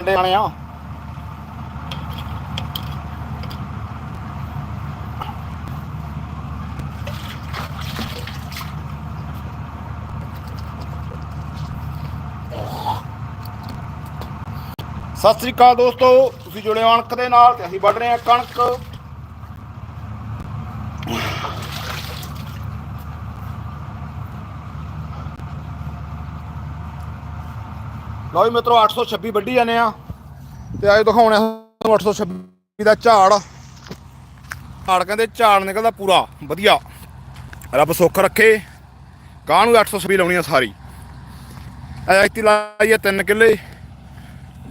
ਕੰਡੇ ਆਣੇ ਆ ਸਤਿ ਸ੍ਰੀ ਅਕਾਲ ਦੋਸਤੋ, ਤੁਸੀਂ ਜੁੜੇ ਹੋ ਅਣਖ ਦੇ ਨਾਲ ਤੇ ਅਸੀਂ ਵੱਢ ਰਹੇ ਹਾਂ ਕਣਕ। ਲਓ ਜੀ ਮਿੱਤਰੋ 826 ਵੱਢੀ ਜਾਂਦੇ ਆ। ਤੇ ਅੱਜ ਦਿਖਾਉਣੇ ਤੁਹਾਨੂੰ 826 ਦਾ ਝਾੜ। ਝਾੜ ਕਹਿੰਦੇ ਝਾੜ ਨਿਕਲਦਾ ਪੂਰਾ, ਵਧੀਆ। ਰੱਬ ਸੁੱਖ ਰੱਖੇ। ਗਾਂ ਨੂੰ 826 ਲਾਉਣੀ ਆ ਸਾਰੀ। ਐਤੀ ਲਾਈ ਆ 3 ਕਿੱਲੇ।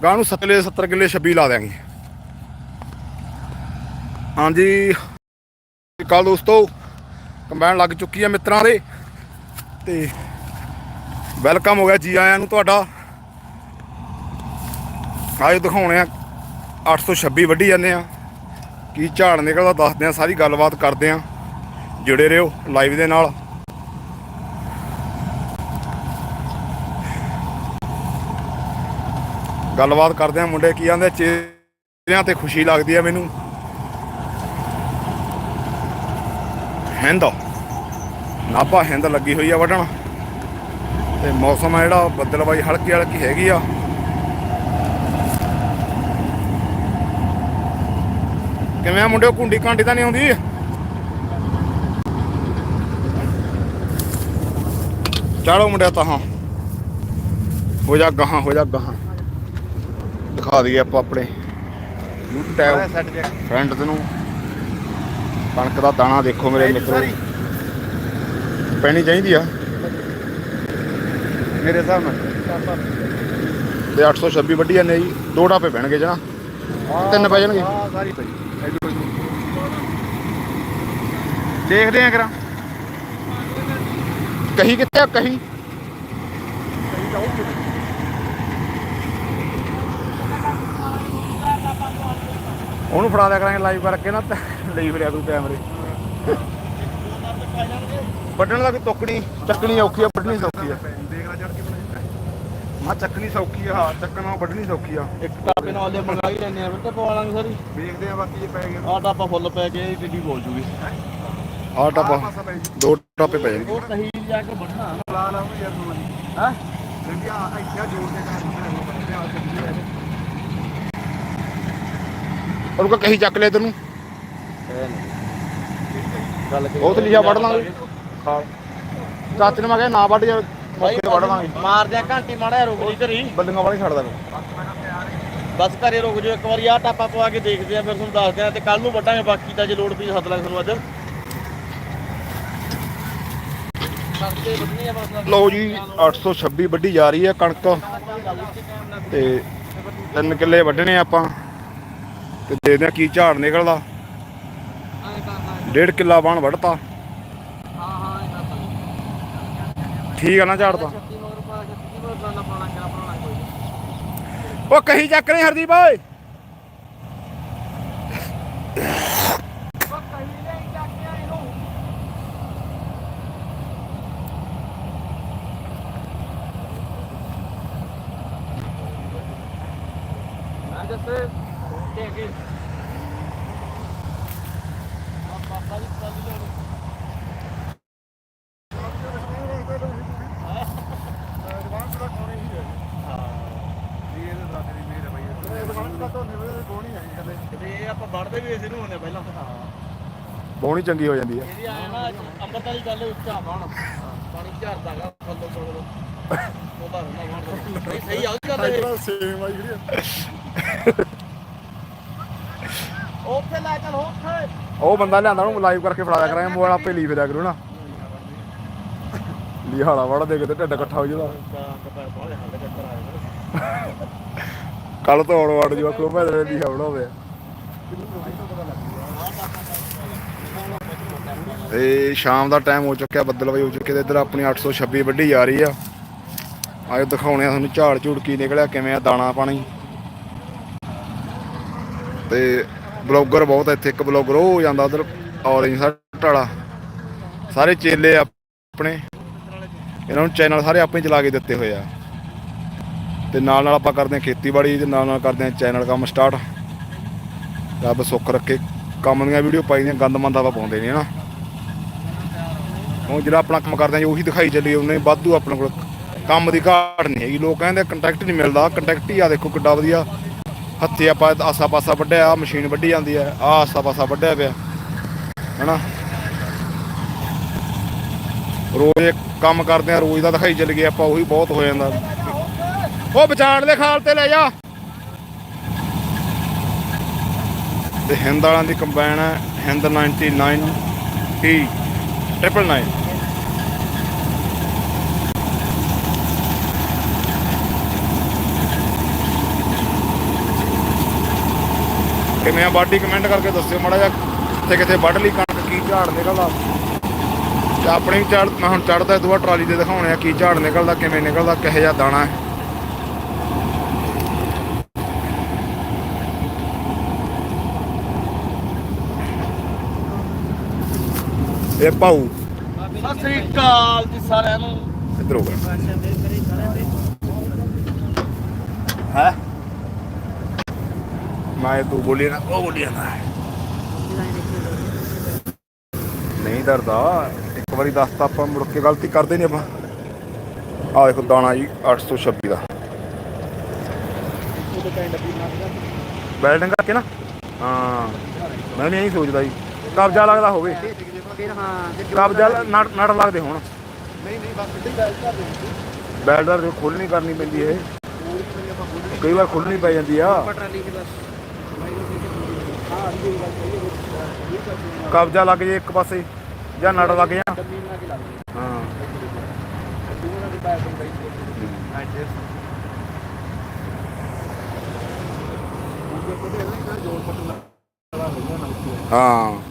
ਗਾਂ ਨੂੰ 7 ਕਿੱਲੇ 70 ਕਿੱਲੇ 26 ਲਾ ਦਿਆਂਗੇ। ਹਾਂਜੀ। ਕੱਲ ਦੋਸਤੋ, ਕੰਬਾਈਨ ਲੱਗ ਚੁੱਕੀ ਆ ਮਿੱਤਰਾਂ ਦੇ। ਤੇ ਵੈਲਕਮ ਹੋ ਗਿਆ ਜੀ ਆਇਆਂ ਨੂੰ ਤੁਹਾਡਾ। ਅੱਜ ਦਿਖਾਉਣੇ ਆ 826 ਵੱਢੀ ਜਾਂਦੇ ਆ। ਕੀ ਝਾੜ ਨਿਕਲਦਾ ਦੱਸਦੇ ਆ, ਸਾਰੀ ਗੱਲਬਾਤ ਕਰਦੇ ਆ। ਜੁੜੇ ਰਹੋ ਲਾਈਵ ਦੇ ਨਾਲ। ਗੱਲਬਾਤ ਕਰਦੇ ਆ ਮੁੰਡੇ, ਕੀ ਆਂਦੇ ਚਿਹਰਿਆਂ ਤੇ ਖੁਸ਼ੀ ਲੱਗਦੀ ਆ ਮੈਨੂੰ। ਹਿੰਦ। ਨਾਭਾ ਹਿੰਦ ਲੱਗੀ ਹੋਈ ਆ ਵੱਢਣ। ਤੇ ਮੌਸਮ ਆ ਜਿਹੜਾ ਬੱਦਲਬਾਈ ਹਲਕੀ ਹਲਕੀ ਹੈਗੀ ਆ। ਕਿਵੇਂ ਆ ਮੁੰਡਿਓ? ਕੁੰਡੀ ਕਾਂਡੀ ਤਾਂ ਨਹੀਂ ਆਉਂਦੀ? ਚੜੋ ਮੁੰਡਿਆ ਤਾਂ ਹਾਂ। ਹੋ ਜਾ ਗਾਹਾਂ ਹੋ ਜਾ ਗਾਹਾਂ। ਦਿਖਾ ਦਈਏ ਆਪਾਂ ਆਪਣੇ। ਸੈੱਟ ਜੇ ਫਰੈਂਡ ਨੂੰ ਕਣਕ ਦਾ ਦਾਣਾ ਦੇਖੋ ਮੇਰੇ ਮਿੱਤਰੋ। ਪੈਣੀ ਚਾਹੀਦੀ ਆ। ਮੇਰੇ ਹਿਸਾਬ ਨਾਲ। ਤੇ 826 ਵੱਢੀ ਜਾਂਦੇ ਜੀ। ਦੋ ਢਾਪੇ ਪੈਣਗੇ ਜਨਾ ਤਿੰਨ ਪੈ ਜਾਣਗੇ। ਹਾਂ ਸਾਰੀ ਪਈ। ਦੇਖਦੇ ਆ ਕਰਾਂ। ਕਹੀ ਕਿੱਥੇ ਆ, ਕਹੀ। ਉਹਨੂੰ ਫੜਾ ਦਿਆ ਕਰਾਂਗੇ ਲਾਈਵ ਕਰਕੇ ਨਾ ਤੇ ਲਈ ਫਿਰਿਆ ਤੂੰ ਕੈਮਰੇ ਵੱਢਣ ਦਾ ਕੋਈ ਤੁੱਕਣੀ, ਚੱਕਣੀ ਔਖੀ ਆ, ਵੱਢਣੀ ਸੌਖੀ ਆ। ਦੇਖਦਾ ਚੜ ਕੇ ਮਾ ਚੱਕਣੀ ਸੌਖੀ ਆ ਹਾਂ ਚੱਕਣਾ ਵੱਢਣੀ ਸੌਖੀ ਆ। ਇੱਕ ਟਾਪੇ ਨਾਲ ਦੇ ਮੰਗਾਈ ਲੈਣੇ ਆ ਬਿੱਟੇ ਪਵਾ ਲਾਂਗੇ ਸਾਰੀ। ਦੇਖਦੇ ਆ ਬਾਕੀ ਜੇ ਪੈ ਗਿਆ। ਆਹ ਟਾਪਾ ਫੁੱਲ ਪੈ ਕੇ ਟਿੱਡੀ ਬੋਲ ਜੂਗੀ। ਆਹ ਟਾਪਾ ਦੋ ਟਾਪੇ ਪੈ ਜਾਣਗੇ। ਉਹ ਕਹੀ ਜਾ ਕੇ ਵੱਢਣਾ। ਲਾ ਲਾ ਉਹ ਯਾਰ ਨੂੰ ਹੈ? ਕਿਉਂਕਿ ਆ ਇੱਥੇ ਜੋੜ ਕੇ ਕਰ ਆ ਚੱਲੀ ਉਹਨੂੰ ਕਹੀ ਚੱਕ ਲਿਆ ਤੈਨੂੰ। ਗੱਲ ਕੀ ਉਹ ਤੇ ਲਿਆ ਵੱਢ ਲਾਂਗੇ। ਹਾਂ ਚਾਚੇ ਨੇ ਮੈਂ ਕਿਹਾ ਨਾ ਵੱਢ ਜਾ ਮੌਕੇ ਤੇ ਵੱਢ ਲਾਂਗੇ ਮਾਰ ਦਿਆ ਘੰਟੀ ਮਾੜਾ ਰੁਕ ਜੀ। ਘਰੀ ਬੱਲੀਆਂ ਵਾਲੀ ਛੱਡ ਦਾਂਗੇ ਬਸ ਘਰੇ ਰੁਕ ਜਾਓ ਇੱਕ ਵਾਰੀ ਆਹ ਟਾਪਾ ਪਵਾ ਕੇ ਦੇਖਦੇ ਆ ਫਿਰ ਤੁਹਾਨੂੰ ਦੱਸਦੇ ਆ ਤੇ ਕੱਲ ਨੂੰ ਵੱਢਾਂਗੇ ਬਾਕੀ ਤਾਂ ਜੇ ਲੋੜ ਪਈ ਸੱਦ ਲਾਂਗੇ ਤੁਹਾਨੂੰ ਅੱਜ। ਆ ਲਓ ਜੀ 826 ਵੱਢੀ ਜਾ ਰਹੀ ਹੈ ਕਣਕ। ਤੇ ਤਿੰਨ ਕਿੱਲੇ ਵੱਢਣੇ ਆਪਾਂ। ਤੇ ਦੇਖਦੇ ਆ ਕੀ ਝਾੜ ਨਿਕਲਦਾ। ਡੇਢ ਕਿੱਲਾ ਬਾਣ ਵੱਢਤਾ ਹਾਂ ਹਾਂ ਇਹਨਾਂ ਤਾਂ ਠੀਕ ਆ ਨਾ ਝਾੜ ਤਾਂ। ਛੱਤੀ ਮਗਰ ਪਾ ਕੇ ਛੱਤੀ ਮਗਰ ਪਾਣਾ ਪਾਣਾ ਕਿਆ ਪਾਣਾ ਕੋਈ। ਉਹ ਕਹੀ ਚੱਕ ਨਹੀਂ ਹਰਦੀਪ ਓਏ ਮੈਂ ਜੱਸੇ ਤੇ ਅੱਗੇ ਬਾਬਾ ਜੀ ਚੱਲ ਜਾਓ ਤੇ ਇਹ ਆਪਾਂ ਵੜਦੇ ਵੀ ਇਸੇ ਨੂੰ ਹੁੰਦੇ ਪਹਿਲਾਂ ਬੋਣੀ ਚੰਗੀ ਹੋ ਜਾਂਦੀ ਹੈ। ਇਹਦੀ ਆਇਆ ਨਾ ਅੰਮ੍ਰਿਤ ਵਾਲੀ ਗੱਲ ਉੱਚਾ ਬਣ। ਪਾਣੀ ਝਰਦਾਗਾ ਫੱਲੋ ਫੱਲੋ ਉਹਦਾ ਹੁੰਦਾ ਬਣ ਨਹੀਂ ਸਹੀ ਆ ਉਹਦੀ ਗੱਲ ਇਹ ਸੇਮ ਆ ਜਿਹੜੀ ਉੱਥੇ ਲੈ ਚੱਲ ਉੱਥੇ। ਉਹ ਬੰਦਾ ਲਿਆਂਦਾ ਉਹਨੂੰ ਲਾਈਵ ਕਰਕੇ ਫੜਾ ਦਿਆ ਕਰਾਂਗੇ ਮੋਬਾਈਲ ਆਪੇ ਲੀ ਫਿਰਿਆ ਕਰੂ ਨਾ। ਲੀ ਹਾਲਾ ਵੜ ਦੇ ਕੇ ਤੇ ਢਿੱਡ ਇਕੱਠਾ ਹੋ ਜਾਦਾ ਹੱਲ ਚੱਕਰ ਕੱਲ ਤੋਂ ਆਉਣ ਵੜ ਜੂ ਆਖੋ ਮੈਂ ਤੇ ਲੀ ਹੋਵੇ ਤੇ ਸ਼ਾਮ ਦਾ ਟਾਈਮ ਹੋ ਚੁੱਕਿਆ, ਬੱਦਲ ਵਈ ਹੋ ਚੁੱਕੇ ਤੇ ਇੱਧਰ ਆਪਣੀ 826 ਵੱਢੀ ਜਾ ਰਹੀ ਆ। ਅੱਜ ਦਿਖਾਉਣੇ ਆ ਤੁਹਾਨੂੰ ਝਾੜ ਝੂੜ ਕੀ ਨਿਕਲਿਆ, ਕਿਵੇਂ ਆ ਦਾਣਾ ਪਾਣੀ। ਤੇ ਬਲੌਗਰ ਬਹੁਤ ਇੱਥੇ, ਇੱਕ ਬਲੌਗਰ ਉਹ ਜਾਂਦਾ ਉਧਰ, ਔਰੇਂਜ ਸੱਟ ਵਾਲਾ ਸਾਰੇ ਚੇਲੇ ਆਪਣੇ, ਇਹਨਾਂ ਨੂੰ ਚੈਨਲ ਸਾਰੇ ਆਪੇ ਚਲਾ ਕੇ ਦਿੱਤੇ ਹੋਏ ਆ। ਤੇ ਨਾਲ ਨਾਲ ਆਪਾਂ ਕਰਦੇ ਹਾਂ ਖੇਤੀਬਾੜੀ ਤੇ ਨਾਲ ਨਾਲ ਕਰਦੇ ਹਾਂ ਚੈਨਲ ਕੰਮ ਸਟਾਰਟ ਰੱਬ ਸੁੱਖ ਰੱਖੇ। ਕੰਮ ਦੀਆਂ ਵੀਡੀਓ ਪਾਈ ਦੀਆਂ, ਗੰਦ ਮੰਦ ਆਪਾਂ ਪਾਉਂਦੇ ਨਹੀਂ ਹਨਾ। ਹੁਣ ਜਿਹੜਾ ਆਪਣਾ ਕੰਮ ਕਰਦੇ ਆ ਉਹੀ ਦਿਖਾਈ ਚੱਲੀ ਉਹਨੇ, ਵਾਧੂ ਆਪਣੇ ਕੋਲ ਕੰਮ ਦੀ ਘਾਟ ਨਹੀਂ ਹੈਗੀ। ਲੋਕ ਕਹਿੰਦੇ ਕੰਟੈਕਟ ਨਹੀਂ ਮਿਲਦਾ। ਕੰਟੈਕਟ ਹੀ ਆ ਦੇਖੋ ਕਿੱਡਾ ਵਧੀਆ ਹੱਥੇ ਆਪਾਂ ਆਸਾ ਪਾਸਾ ਵੱਢਿਆ ਆ ਮਸ਼ੀਨ ਵੱਢੀ ਜਾਂਦੀ ਹੈ। ਆ ਆਸਾ ਪਾਸਾ ਵੱਢਿਆ ਪਿਆ। ਹਨਾ? ਰੋਜ਼ ਕੰਮ ਕਰਦੇ ਆ ਰੋਜ਼ ਦਾ ਦਿਖਾਈ ਚੱਲ ਗਏ ਆਪਾਂ ਉਹੀ ਬਹੁਤ ਹੋ ਜਾਂਦਾ। ਉਹ ਵਿਚਾਰ ਦੇ ਖਾਲ ਤੇ ਲੈ ਜਾ। ਤੇ ਹਿੰਦ ਵਾਲਿਆਂ ਦੀ ਕੰਬਾਈਨ ਹੈ, ਹਿੰਦ 99 ਟੀ ਟ੍ਰਿਪਲ 9 ਕਿਵੇਂ ਆ ਬਾਡੀ ਕਮੈਂਟ ਕਰਕੇ ਦੱਸਿਓ ਮਾੜਾ ਜਿਹਾ, ਕਿੱਥੇ ਕਿੱਥੇ ਵੱਢ ਲਈ ਕਣਕ, ਕੀ ਝਾੜ ਨਿਕਲਦਾ। ਤੇ ਆਪਣੀ ਚੜ ਮੈਂ ਹੁਣ ਚੜਦਾ ਦੁਆ ਟਰਾਲੀ ਤੇ ਦਿਖਾਉਣੇ ਆ ਕੀ ਝਾੜ ਨਿਕਲਦਾ, ਕਿਵੇਂ ਨਿਕਲਦਾ, ਕਿਹੋ ਜਿਹਾ ਦਾਣਾ ਹੈ। ਇਹ ਪਾਉ ਸਤਿ ਸ੍ਰੀ ਅਕਾਲ ਜੀ ਸਾਰਿਆਂ ਨੂੰ। ਇੱਧਰ ਹੋ ਗਿਆ। ਹੈ? ਮੈਂ ਤੂੰ ਬੋਲੀ ਨਾ ਉਹ ਬੋਲੀ ਨਾ ਨਹੀਂ ਡਰਦਾ ਇੱਕ ਵਾਰੀ ਦੱਸਤਾ ਆਪਾਂ ਮੁੜ ਕੇ ਗਲਤੀ ਕਰਦੇ ਨਹੀਂ ਆਪਾਂ। ਆ ਦੇਖੋ ਦਾਣਾ ਜੀ 826 ਦਾ। ਬੈਲਡਿੰਗ ਕਰਕੇ ਨਾ। ਹਾਂ ਮੈਂ ਵੀ ਇਹੀ ਸੋਚਦਾ ਜੀ। ਕਬਜ਼ਾ ਲੱਗਦਾ ਹੋਵੇ। ਫਿਰ ਹਾਂ ਜੇ ਕਬਜ਼ਾ ਨਟ ਨਟ ਲੱਗਦੇ ਹੋਣ। ਨਹੀਂ ਨਹੀਂ ਬਸ ਸਿੱਧੀ ਗੱਲ ਕਰ ਦਿੰਦੀ ਬੈਲਡਰ ਜੋ ਖੋਲਣੀ ਕਰਨੀ ਪੈਂਦੀ ਹੈ ਕਈ ਵਾਰ ਖੁੱਲਣੀ ਪੈ ਜਾਂਦੀ ਆ। ਦੇ ਕਬਜ਼ਾ ਲੱਗ ਜੇ ਇੱਕ ਪਾਸੇ ਜਾਂ ਨਟ ਲੱਗ ਜਾ। ਹਾਂ। ਦੀ ਹੋ।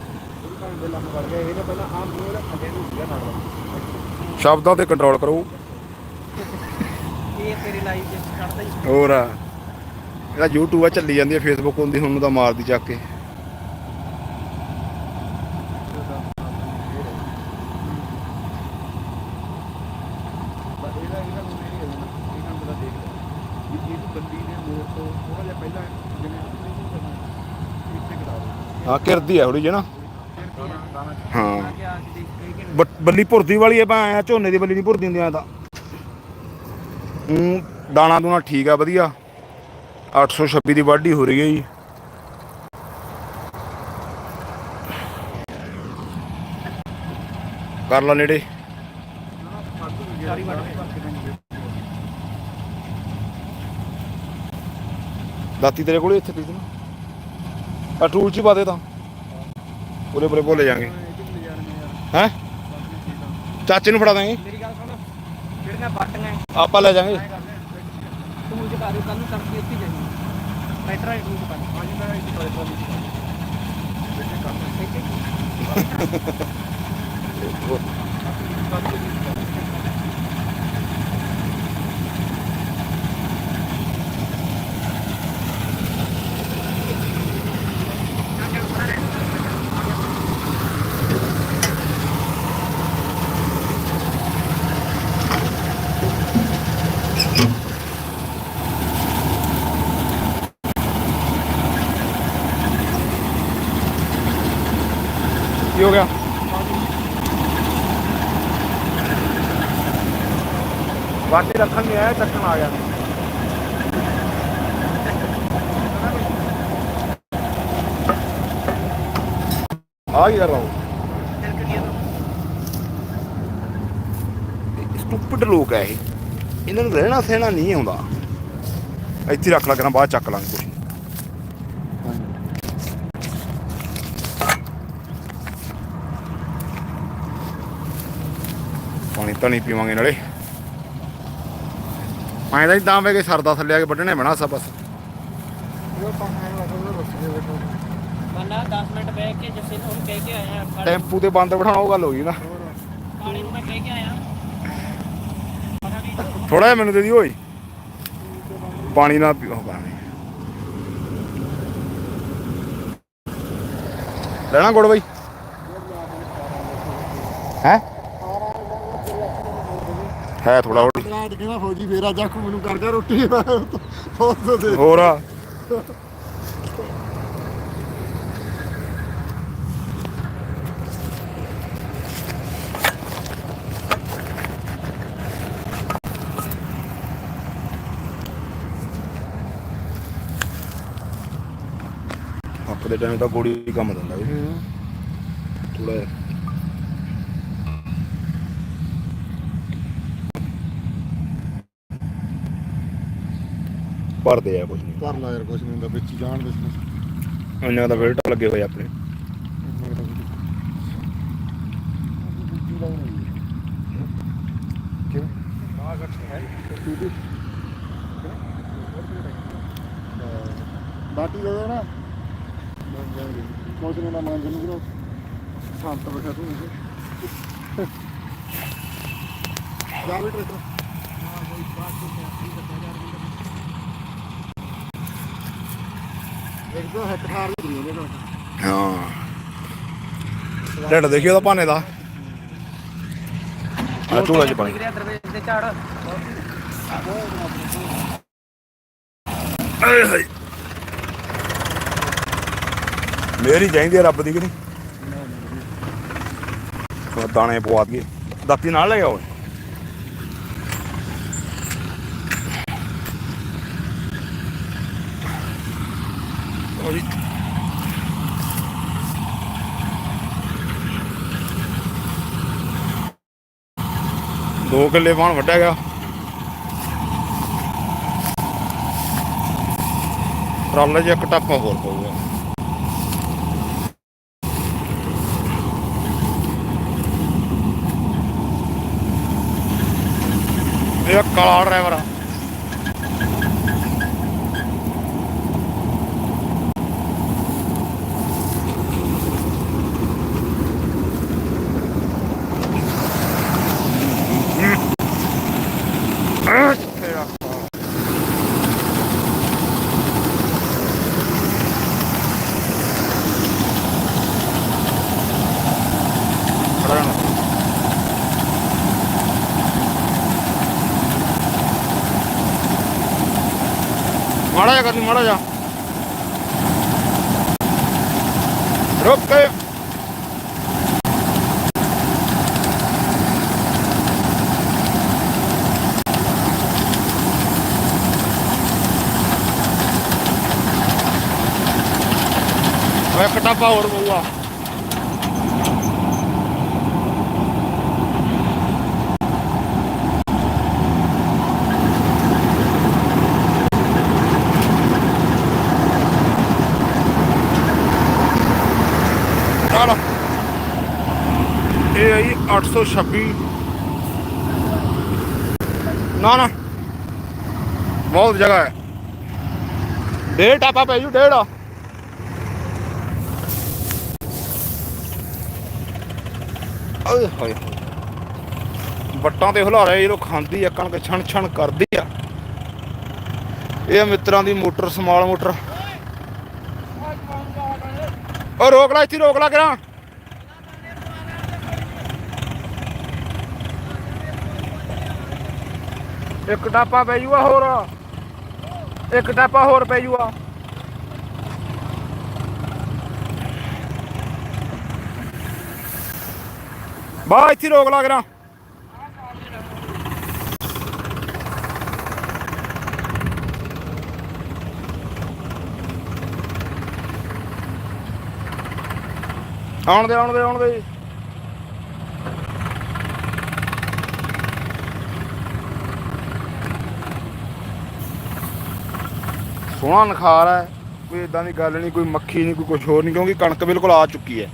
ਗਿਆ ਨਾਲ ਕੀ ਹਾਂ ਭਾਵੇਂ ਦੇ ਲੰਮ ਵੜ ਗਿਆ ਇਹਨੇ ਪਹਿਲਾਂ ਆਮ ਨੂੰ ਇਹਦਾ ਖੱਡੇ ਨੂੰ ਸੀਗਾ ਨਾਲ। ਸ਼ਬਦਾਂ ਤੇ ਕੰਟਰੋਲ ਕਰੋ। ਇਹ ਤੇਰੀ ਲਾਈਫ ਦੇ ਕੱਢਦਾ ਹੀ। ਹੋਰ ਇਹਦਾ YouTube ਆ ਚੱਲੀ ਜਾਂਦੀ ਹੈ Facebook ਹੁੰਦੀ ਹੁਣ ਤਾਂ ਮਾਰਦੀ ਚੱਕ ਕੇ। ਬੰਦੀ ਹਾਂ ਕਿਰਦੀ ਹੈ ਥੋੜੀ ਜਿਹੀ ਨਾ ਦਾਣਾ ਹਾਂ ਕਿ ਆ ਕੇ ਦੇਖ ਕਈ ਕਿ ਬ- ਬੱਲੀ ਭੁਰਦੀ ਵਾਲੀ ਹੈ ਭਾਂ ਝੋਨੇ ਦੀ ਬੱਲੀ ਨਹੀਂ ਭੁਰਦੀ ਹੁੰਦੀਆਂ ਤਾਂ। ਹੂੰ, ਦਾਣਾ ਦੂਣਾ ਠੀਕ ਆ, ਵਧੀਆ। 826 ਦੀ ਵਾਢੀ ਹੋ ਰਹੀ ਹੈ ਜੀ। ਕਰ ਲਾ ਨੇੜੇ। ਦਾਤੀ ਤੇਰੇ ਕੋਲੇ ਇੱਥੇ ਪਈ ਨਾ? ਆ ਟੂਲ ਚ ਪਾ ਦੇ ਤਾਂ। ਉਰੇ ਬਰੇ ਭੁੱਲ ਜਾਾਂਗੇ। ਹੈ? ਚਾਚੇ ਨੂੰ ਫੜਾ ਦਾਂਗੇ ਮੇਰੀ ਗੱਲ ਸੁਣ ਜਿਹੜੀਆਂ ਬਾਟੀਆਂ ਆਪਾਂ ਲੈ ਜਾਾਂਗੇ ਤੂੰ ਜੇ ਬਾਰੇ ਕੱਲ ਨੂੰ ਤੜਕੇ ਇੱਥੇ ਜਾਈਂ ਟਰੈਕਟਰ ਵਾਲੀ ਟੂਲ ਪਾ ਹਾਂਜੀ ਮੈਂ ਇੱਥੇ ਕੋਲੇ ਕੋਲੇ ਕੀ ਹੋ ਗਿਆ ਵਾਟੀ ਰੱਖਣ ਨਹੀਂ ਆਇਆ ਚੱਕਣ ਆ ਗਿਆ। ਆ ਗਿਆ ਰਹਾ ਸਟੂਪਿਡ ਲੋਕ ਹੈ ਇਹ। ਇਹਨਾਂ ਨੂੰ ਰਹਿਣਾ ਸਹਿਣਾ ਨਹੀਂ ਆਉਂਦਾ। ਇੱਥੇ ਰੱਖ ਲਾ ਕਰਾਂ ਬਾਅਦ ਚੱਕ ਲਾਂਗੇ ਕੁਛ। ਪਾਣੀ ਤਾਂ ਨਹੀਂ ਪੀਵਾਂਗੇ ਨਾਲੇ। ਮੈਂ ਤਾਂ ਤਾਂ ਵੇ ਕੇ ਸਰਦਾ ਥੱਲੇ ਆ ਕੇ ਵੱਢਣੇ ਬਣਾ ਸਾ ਬਸ। ਉਹ ਪਾਣਾ ਹੈ ਉਹ ਰੁੱਸ ਗਏ ਵੇਖੋ ਮੰਨਾ 10 ਮਿੰਟ ਬਹਿ ਕੇ ਜੱਸੇ ਨੂੰ ਹੁਣ ਕਹਿ ਕੇ ਆਇਆ ਪਾਣੀ- ਟੈਂਪੂ ਤੇ ਬੰਦ ਬਿਠਾਉਣਾ ਉਹ ਗੱਲ ਹੋ ਗਈ ਨਾ। ਪਾਣੀ ਨੂੰ ਮੈਂ ਕਹਿ ਕੇ ਆਇਆ। ਪਤਾ ਨਹੀਂ ਥੋੜਾ ਜਿਹਾ ਮੈਨੂੰ ਦੇ ਦੀ ਓਏ। ਪਾਣੀ ਨਾ ਪੀਓ ਪਾਣੀ। ਲੈਣਾ ਗੁੜ ਬਾਈ। ਹੈ? ਹੈ ਥੋੜਾ ਹੋਰ ਅੱਜ ਕਹਿੰਦਾ ਫੌਜੀ ਫੇਰ ਅੱਜ ਆਖੂ ਮੈਨੂੰ ਕਰ ਜਾ ਰੋਟੀ। ਦੇ ਹੋਰ ਆ। ਦੇ ਟਾਈਮ ਤਾਂ ਗੋੜੀ ਕੰਮ ਦਿੰਦਾ ਵੀ ਥੋੜਾ ਭਰਦੇ ਆ ਕੁਝ ਨਹੀਂ ਕਰ ਲਾ ਯਾਰ ਕੁਛ ਨਹੀਂ ਹੁੰਦਾ ਵਿੱਚ ਹੀ ਜਾਣ ਦੇ ਇੰਨੇ ਦਾ ਫਿਲਟਰ ਲੱਗੇ ਹੋਏ ਆਪਣੇ। ਬਾਟੀ ਦੇ ਦੇ ਨਾ ਨਹੀਂ ਨਾ ਮੰਨ ਜਨੂੰ ਕਰੋ। ਸ਼ਾਂਤ ਬੈਠਾ ਤੂੰ ਜਾ ਵੀ ਟਰੈਕਟਰ। ਇੱਕ ਤਾਂ ਹੈਕਟਾਰ ਦੀ ਦੁਨੀਆ ਦੇ ਹਾਂ। ਢਿੱਡ ਦੇਖਿਓ ਉਹਦਾ ਭਾਨੇ ਦਾ। ਆ ਝੋਲਾ ਚ ਪਾਣੀ। ਦਰਵੇਸ਼ ਦੇ ਝਾੜ ਆਏ ਹਾਏ। ਮੇਰੀ ਚਾਹੀਦੀ ਆ ਰੱਬ ਦੀ ਕਿ ਨਹੀਂ? ਉਹ ਦਾਣੇ ਪਵਾ ਦਈਏ। ਦਾਤੀ ਨਾਲ ਲੈ ਆਓ। ਉਹ ਜੀ ਦੋ ਕਿੱਲੇ ਵਾਣ ਵੱਢਿਆ ਗਿਆ। ਟਰਾਲੇ 'ਚ ਇੱਕ ਟਾਪਾ ਹੋਰ ਪਊਗਾ। ਇਹ ਕਾਲਾ ਡਰਾਈਵਰ ਆ ਆਹ, ਤੇਰਾ ਖੜਾ ਰਹਿਣਾ। ਮਾੜਾ ਜਾ ਕਰਨੀ ਮਾੜਾ ਜਾ ਰੁਕ ਕੇ। ਓਏ ਕਟਾਪਾ ਹੋਰ ਪਊਗਾ ਚੱਲ ਇਹ ਆਈ 826 ਨਾ ਨਾ। ਬਹੁਤ ਜਗ੍ਹਾ ਹੈ। ਡੇਢ ਟਾਪਾ ਪੈ ਜੂ, ਡੇਢ। ਓਏ ਹੋਏ ਬੱਟਾਂ ਤੇ ਹੁਲਾਰਾ ਇਹ ਲੋਕ ਖਾਂਦੀ ਆ, ਕਣਕ ਛਣ ਛਣ ਕਰਦੀ ਆ। ਇਹ ਮਿੱਤਰਾਂ ਦੀ ਮੋਟਰ, ਸਮਾਲ ਮੋਟਰ। ਓ ਰੋਕ ਲੈ, ਇੱਥੇ ਹੀ ਰੋਕ ਲੈ, ਕਰਾਂ। ਇੱਕ ਟਾਪਾ ਪੈ ਜੂਗਾ ਹੋਰ। ਇੱਕ ਟਾਪਾ ਹੋਰ ਪੈ ਜੂਗਾ। ਬਾ ਇੱਥੇ ਰੋਕ ਲਾ ਕਰਾਂ। ਆਉਣ ਦੇ ਆਉਣ ਦੇ ਆਉਣ ਦੇ। ਸੋਹਣਾ ਨਖਾਰ ਹੈ। ਕੋਈ ਇਦਾਂ ਦੀ ਗੱਲ ਨਹੀਂ ਕੋਈ ਮੱਖੀ ਨਹੀਂ ਕੋਈ ਕੁਝ ਹੋਰ ਨਹੀਂ ਕਿਉਂਕਿ ਕਣਕ ਬਿਲਕੁਲ ਆ ਚੁੱਕੀ ਹੈ।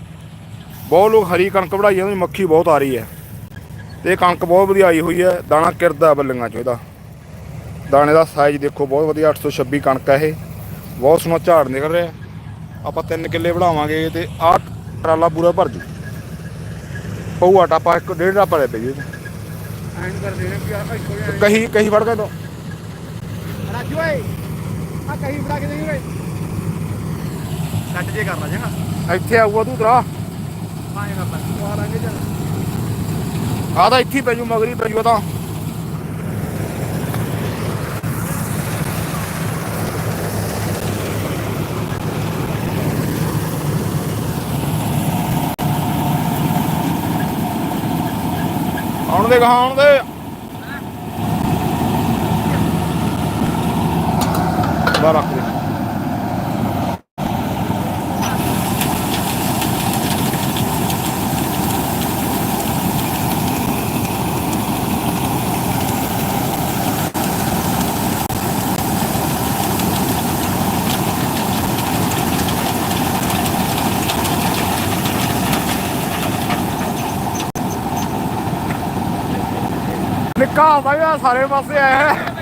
ਬਹੁਤ ਲੋਕ ਹਰੀ ਕਣਕ ਵਢਾਈ ਜਾਂਦੇ ਮੱਖੀ ਬਹੁਤ ਆ ਰਹੀ ਹੈ। ਤੇ ਕਣਕ ਬਹੁਤ ਵਧੀਆ ਆਈ ਹੋਈ ਹੈ ਦਾਣਾ ਕਿਰਦਾ ਬੱਲੀਆਂ ਚ ਇਹਦਾ। ਦਾਣੇ ਦਾ ਸਾਈਜ਼ ਦੇਖੋ ਬਹੁਤ ਵਧੀਆ 826 ਕਣਕ ਹੈ ਇਹ। ਬਹੁਤ ਸੋਹਣਾ ਝਾੜ ਨਿਕਲ ਰਿਹਾ। ਆਪਾਂ ਤਿੰਨ ਕਿੱਲੇ ਵਧਾਵਾਂਗੇ ਤੇ ਆਹ ਟਰਾਲਾ ਪੂਰਾ ਭਰ ਜੂ। ਪਊਆ ਟਾਪਾ ਇੱਕ ਡੇਢ ਟਾਪਾ ਲੈ ਪਈ ਐਂਡ ਕਰ ਦੇਣੇ ਵੀ ਆ ਇੱਕੋ ਕਹੀ ਕਹੀ ਫੜ ਕੇ ਦੋ ਰਾਜੂ ਓਏ ਆ ਕਹੀ ਫੜਾ ਕੇ ਦੇਈਂ ਓਏ ਕੱਟ ਜੇ ਕਰ ਲਾ ਜਗਾ ਇੱਥੇ ਆਊਗਾ ਤੂੰ ਤਰਾ। ਆਏ ਕਰ ਲਾ ਆ ਕੇ ਜਾ ਆ ਤਾਂ ਇੱਥੇ ਪੈ ਜੂ ਮਗਰੀ ਪੈ ਜੂ ਤਾਂ। ਆਉਣ ਦੇ ਗਾਉਣ ਦੇ। ਗਾਹਾਂ ਆਉਣ ਦੇ ਬਾਹਰ ਰੱਖ ਦੇ ਨਿੱਕਾ ਹੁੰਦਾ ਸਾਰੇ ਪਾਸੇ ਆਇਆ ਹੈ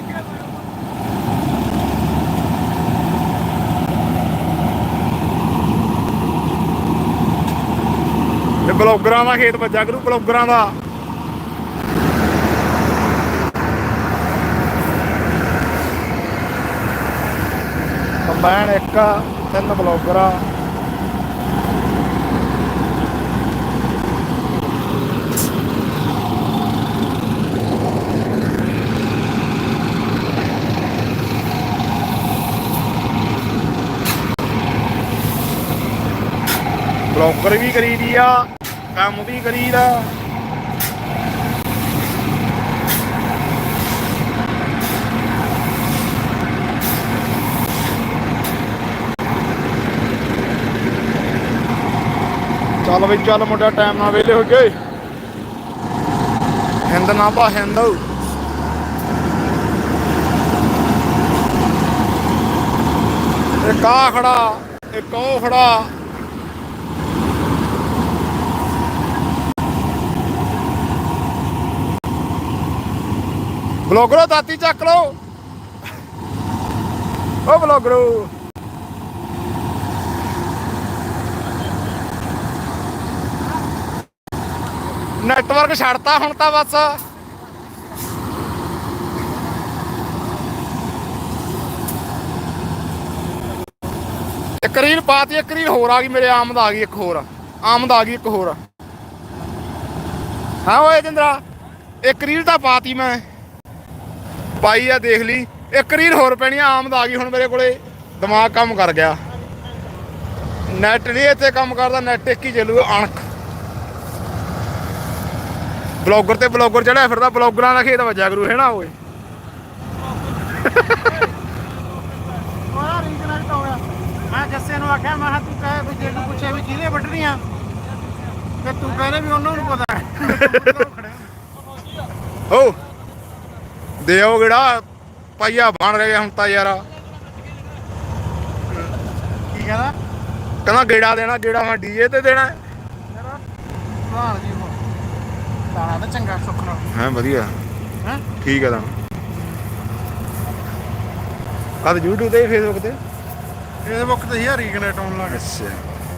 ਇਹ ਬਲੌਗਰਾਂ ਦਾ ਖੇਤ ਵੱਜਾ ਕਰੂ, ਬਲੌਗਰਾਂ ਦਾ। ਕੰਬਾਈਨ ਇੱਕ, ਤਿੰਨ ਬਲੌਗਰਾਂ। ਬਲੌਗਰ ਵੀ ਕਰੀਦੀ ਆ। ਕੰਮ ਵੀ ਕਰੀਦਾ। ਚੱਲ ਵੀ ਚੱਲ ਮੁੰਡਾ ਟਾਈਮ ਨਾਲ ਵੇਲੇ ਹੋ ਗਏ। ਹਿੰਦ ਨਾ ਪਾ ਹਿੰਦ। ਇੱਕ ਆ ਖੜਾ, ਇੱਕ ਉਹ ਖੜਾ। ਬਲੌਗਰੋ, ਦਾਤੀ ਚੱਕ ਲਓ। ਓ ਬਲੌਗਰੋ। ਨੈਟਵਰਕ ਛੱਡਤਾ ਹੁਣ ਤਾਂ ਬਸ। ਇੱਕ ਰੀਲ ਪਾਤੀ, ਇੱਕ ਰੀਲ ਹੋਰ ਆ ਗਈ, ਮੇਰੇ ਆਮਦ ਆ ਗਈ ਇੱਕ ਹੋਰ। ਆਮਦ ਆ ਗਈ ਇੱਕ ਹੋਰ। ਹਾਂ ਓਏ ਜਿੰਦਰਾ, ਇੱਕ ਰੀਲ ਤਾਂ ਪਾਤੀ ਮੈਂ। ਪਾਈ ਆ ਦੇਖ ਲਈ। ਇੱਕ ਰੀਲ ਹੋਰ ਪੈਣੀ ਆ ਆਮਦ ਆ ਗਈ ਹੁਣ ਮੇਰੇ ਕੋਲੇ। ਦਿਮਾਗ ਕੰਮ ਕਰ ਗਿਆ। ਨੈਟ ਨਹੀਂ ਇੱਥੇ ਕੰਮ ਕਰਦਾ ਨੈਟ ਇੱਕ ਹੀ ਚੱਲੂ ਅਣਖ। ਬਲੌਗਰ ਤੇ ਬਲੌਗਰ ਚੜਿਆ ਫਿਰਦਾ ਬਲੌਗਰਾਂ ਦਾ ਖੇਤ ਵੱਜਿਆ ਕਰੂ ਹੈ ਨਾ ਓਏ? ਉਹਦਾ ਹੋ ਮੈਂ ਜੱਸੇ ਨੂੰ ਆਖਿਆ ਮੈਂ ਤੂੰ ਕਹੇ ਵੀ ਜੇ ਤੂੰ ਪੁੱਛੇ ਵੀ ਕਿਹਦੇ ਵੱਢਣੀਆਂ? ਤੇ ਤੂੰ ਕਹਿੰਦੇ ਵੀ ਉਹਨਾਂ ਨੂੰ ਪਤਾ ਹੈ। ਓ ਦਿਓ ਕਿਹੜਾ ਪਾਈਆ ਬਣ ਰਿਹਾ ਹੁਣ ਤਾਂ ਯਾਰ। ਕੀ ਕਹਿੰਦਾ? ਕਹਿੰਦਾ ਗੇੜਾ ਦੇਣਾ ਗੇੜਾ ਮੈਂ ਡੀਜੇ ਤੇ ਦੇਣਾ। ਮੇਰਾ ਭਾਣ ਜੀ ਤਾਣਾ ਤਾਂ ਚੰਗਾ ਸੁੱਖ ਨਾਲ ਹਾਂ ਵਧੀਆ। ਹੈ? ਠੀਕ ਹੈ ਤਾਂ। ਕਦ YouTube ਤੇ ਫੇਸਬੁੱਕ ਤੇ। ਇਹਦੇ ਮੁੱਕ ਤੇ ਹੀ ਰੀਕਨੈਕਟ ਆਉਣ ਲੱਗ ਅੱਛਾ।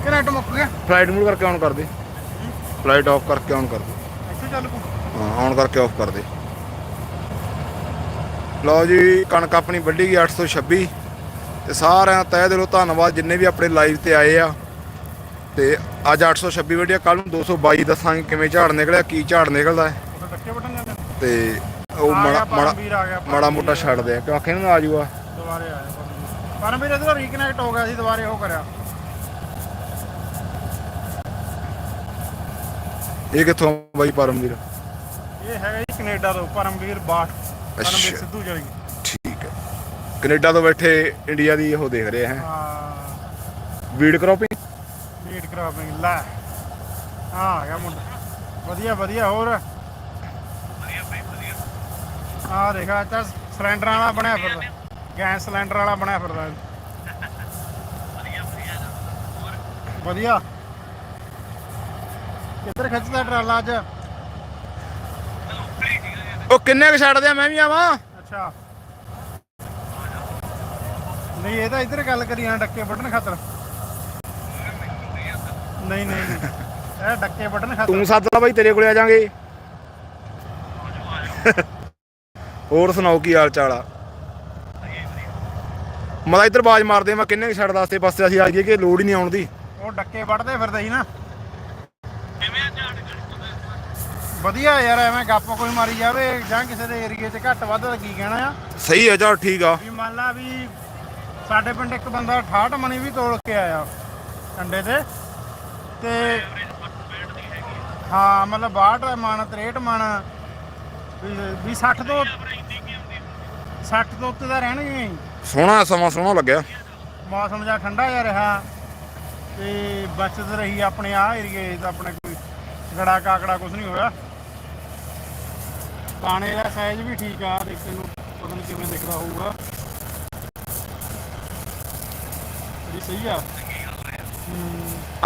ਕਨੈਕਟ ਮੁੱਕ ਗਿਆ? ਫਲਾਈਟ ਮੂਡ ਕਰਕੇ ਔਨ ਕਰ ਦੇ। ਫਲਾਈਟ ਆਫ ਕਰਕੇ ਔਨ ਕਰ ਦੇ। ਇੱਥੇ ਚੱਲ ਪੂ ਹਾਂ ਔਨ ਕਰਕੇ ਆਫ ਕਰ ਦੇ। ਲਓ ਜੀ ਕਣਕ ਆਪਣੀ ਵੱਢੀ ਗਈ 826 ਤੇ ਸਾਰਿਆਂ ਦਾ ਤਹਿ ਦਿਲੋਂ ਧੰਨਵਾਦ ਜਿੰਨੇ ਵੀ ਆਪਣੇ ਲਾਈਵ ਤੇ ਆਏ ਆ। ਤੇ ਅੱਜ 826 ਵੱਢਿਆ ਕੱਲ ਨੂੰ 222 ਦੱਸਾਂਗੇ ਕਿਵੇਂ ਝਾੜ ਨਿਕਲਿਆ ਕੀ ਝਾੜ ਨਿਕਲਦਾ ਹੈ। ਤੇ ਉਹ ਮਾੜਾ ਮੋਟਾ ਛੱਡਦੇ ਆ ਕਿਉਂ ਆਖੇ ਨੂੰ ਆ ਜਾਊਗਾ ਦੁਬਾਰੇ ਆਇਆ ਪਰਮਵੀਰ। ਇਹਦਾ ਰੀਕਨੈਕਟ ਹੋ ਗਿਆ ਸੀ ਦੁਬਾਰੇ ਉਹ ਕਰਿਆ। ਇਹ ਕਿੱਥੋਂ ਬਾਈ ਪਰਮਵੀਰ? ਇਹ ਹੈਗਾ ਜੀ ਕੈਨੇਡਾ ਤੋਂ ਪਰਮਵੀਰ ਬਾਠ। ਅੱਛਾ। ਸਿੱਧੂ ਜਲੀ ਠੀਕ ਹੈ। ਕੈਨੇਡਾ ਤੋਂ ਬੈਠੇ ਇੰਡੀਆ ਦੀ ਉਹ ਦੇਖ ਰਹੇ ਹੈ। ਹਾਂ। ਵੀਡ ਕ੍ਰੋਪਿੰਗ ਰੀਡ ਕਰਾਪਿੰਗ ਲੈ। ਹਾਂ ਆ ਗਿਆ ਮੁੰਡਾ। ਵਧੀਆ ਵਧੀਆ ਹੋਰ? ਵਧੀਆ ਬਈ ਵਧੀਆ। ਆ ਦੇਖਾ ਤਾਂ ਸਿਲੰਡਰਾਂ ਵਾਲਾ ਬਣਿਆ ਫਿਰਦਾ। ਗੈਸ ਸਿਲੰਡਰ ਵਾਲਾ ਬਣਿਆ ਫਿਰਦਾ ਵਧੀਆ। ਕਿੱਧਰ ਖਿੱਚਦਾ ਟਰਾਲਾ ਅੱਜ? ਉਹ ਕਿੰਨੇ ਕੁ ਛੱਡਦੇ ਆ? ਮੈਂ ਵੀ ਆਵਾਂ। ਅੱਛਾ। ਨਹੀਂ ਇਹ ਤਾਂ ਇੱਧਰ ਗੱਲ ਕਰੀ ਆ ਡੱਕੇ ਬਟਨ ਖਾਤਰ। ਨਹੀਂ ਨਹੀਂ ਨਹੀਂ। ਇਹ ਡੱਕੇ ਬਟਨ ਖਾਤਰ। ਤੂੰ ਸੱਦ ਲਾ ਬਾਈ ਤੇਰੇ ਕੋਲੇ ਆ ਜਾਾਂਗੇ। ਹੋਰ ਸੁਣਾਓ ਕੀ ਹਾਲ ਚਾਲ ਆ? ਮੈਂ ਤਾਂ ਇੱਧਰ ਬਾਜ ਮਾਰਦੇ ਆ, ਮੈਂ ਕਿੰਨੇ ਕੁ ਛੱਡਦਾ ਆਸਤੇ ਪਾਸੇ ਅਸੀਂ ਆ ਗਏ ਕਿ ਲੋੜ ਹੀ ਨਹੀਂ ਆਉਣ ਦੀ। ਉਹ ਡੱਕੇ ਵੱਢਦੇ ਫਿਰਦੇ ਸੀ ਨਾ। ਵਧੀਆ ਯਾਰ ਐਵੇਂ ਗੱਪ ਕੋਈ ਮਾਰੀ ਜਾਵੇ ਜਾਂ ਕਿਸੇ ਦੇ ਏਰੀਏ 'ਚ ਘੱਟ ਵੱਧ ਦਾ ਕੀ ਕਹਿਣਾ ਆ? ਸਹੀ ਹੈ ਚਲ ਠੀਕ ਆ। ਵੀ ਮੰਨ ਲਾ ਵੀ ਸਾਡੇ ਪਿੰਡ ਇੱਕ ਬੰਦਾ 68 ਮਣੀ ਵੀ ਤੋਲ ਕੇ ਆਇਆ ਅੰਡੇ ਤੇ ਤੇ ਹਾਂ ਮਤਲਬ 62 ਮਣ 63 ਮਣ ਵੀ- ਵੀ 60 ਤੋਂ 60 ਤੋਂ ਉੱਤੇ ਦਾ ਰਹਿਣਗੇ। ਸੋਹਣਾ ਸਮਾਂ ਸੋਹਣਾ ਲੱਗਿਆ। ਮੌਸਮ ਜਿਹਾ ਠੰਡਾ ਜਿਹਾ ਰਿਹਾ ਤੇ ਬਚਤ ਰਹੀ ਆਪਣੇ ਆ ਏਰੀਏ ਆਪਣੇ ਕੋਈ ਗੜਾ ਕਾਕੜਾ ਕੁਝ ਨਹੀਂ ਹੋਇਆ। ਪਾਣੇ ਦਾ ਸਾਈਜ਼ ਵੀ ਠੀਕ ਆ ਦੇਖਣ ਨੂੰ ਪਤਾ ਨਹੀਂ ਕਿਵੇਂ ਦਿਖਦਾ ਹੋਊਗਾ। ਇਹ ਸਹੀ ਆ।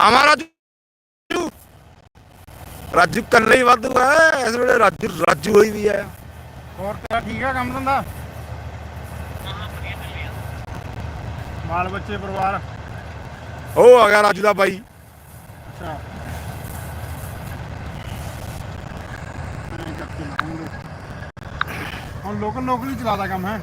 ਆਵਾਂ ਰਾਜੂ। ਰਾਜੂ ਕੱਲੇ ਹੀ ਵਾਧੂ ਹੈ ਇਸ ਵੇਲੇ ਰਾਜੂ ਰਾਜੂ ਹੋਈ ਵੀ ਹੈ ਹੋਰ ਤੇਰਾ ਠੀਕ ਆ ਕੰਮ ਧੰਦਾ? ਮਾਲ ਬੱਚੇ ਪਰਿਵਾਰ। ਉਹ ਆ ਗਿਆ ਰਾਜੂ ਦਾ ਬਾਈ। ਅੱਛਾ ਐਂ ਕਰਕੇ ਲਾਉਂਗੇ। ਹੁਣ ਲੋਕਲ ਲੋਕਲ ਹੀ ਚਲਾਦਾ ਕੰਮ ਹੈ।